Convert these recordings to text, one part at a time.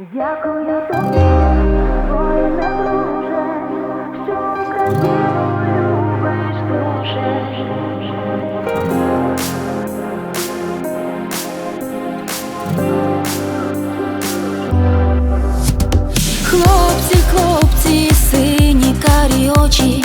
Дякую тобі, воїне друже, що Україну любиш дуже. Хлопці, хлопці, сині карі очі,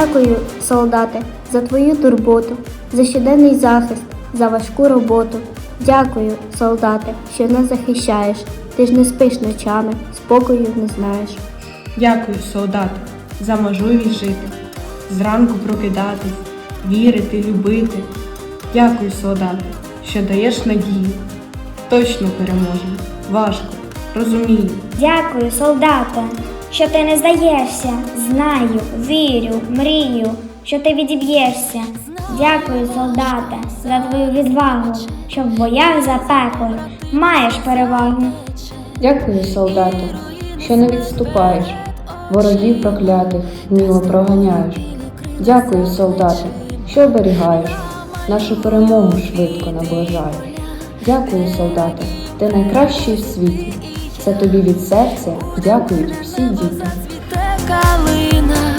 Дякую, солдати, за твою турботу, за щоденний захист, за важку роботу. Дякую, солдати, що нас захищаєш. Ти ж не спиш ночами, спокою не знаєш. Дякую, солдати, за можливість жити, зранку прокидатись, вірити, любити. Дякую, солдати, що даєш надію. Точно переможемо. Важко, розумію. Дякую, солдате, що ти не здаєшся. Знаю, вірю, мрію, що ти відіб'єшся. Дякую, солдате, за твою відвагу, що в боях за пекло маєш перевагу. Дякую, солдату, що не відступаєш, ворогів проклятих вміло проганяєш. Дякую, солдату, що оберігаєш, нашу перемогу швидко наближаєш. Дякую, солдату, ти найкращий в світі. Це тобі від серця дякують всі діти. Калина